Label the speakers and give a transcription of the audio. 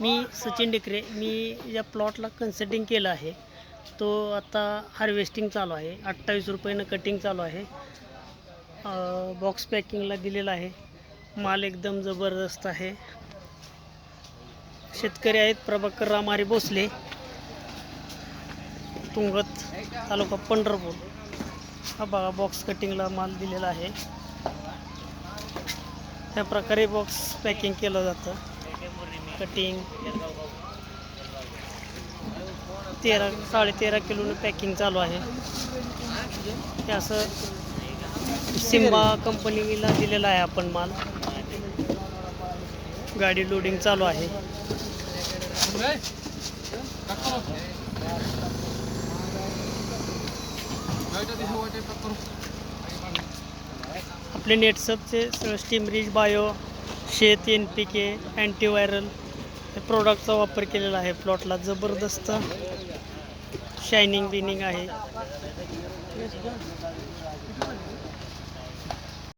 Speaker 1: मी सचिन डेकरे मी या प्लॉटला कन्सल्टिंग केलं आहे. तो आता हार्वेस्टिंग चालू आहे. अठ्ठावीस रुपयानं कटिंग चालू आहे. बॉक्स पॅकिंगला दिलेला आहे. माल एकदम जबरदस्त आहे. शेतकरी आहेत प्रभाकर रामारी भोसले. तुंगत तालुका पंढरपूर. हा बघा बॉक्स कटिंगला माल दिलेला आहे. त्या प्रकारे बॉक्स पॅकिंग केलं जातं. कटिंग तेरा साडे तेरा किलोनं पॅकिंग चालू आहे. ते असं सिम्बा कंपनीला दिलेला आहे आपण माल. गाडी लोडिंग चालू आहे. आपले नेटसपचे स्टीमरीज बायो शेत एन पी के अँटीव्हायरल हे प्रोडक्टचा वापर केलेला आहे. प्लॉटला जबरदस्त शायनिंग बिनिंग आहे.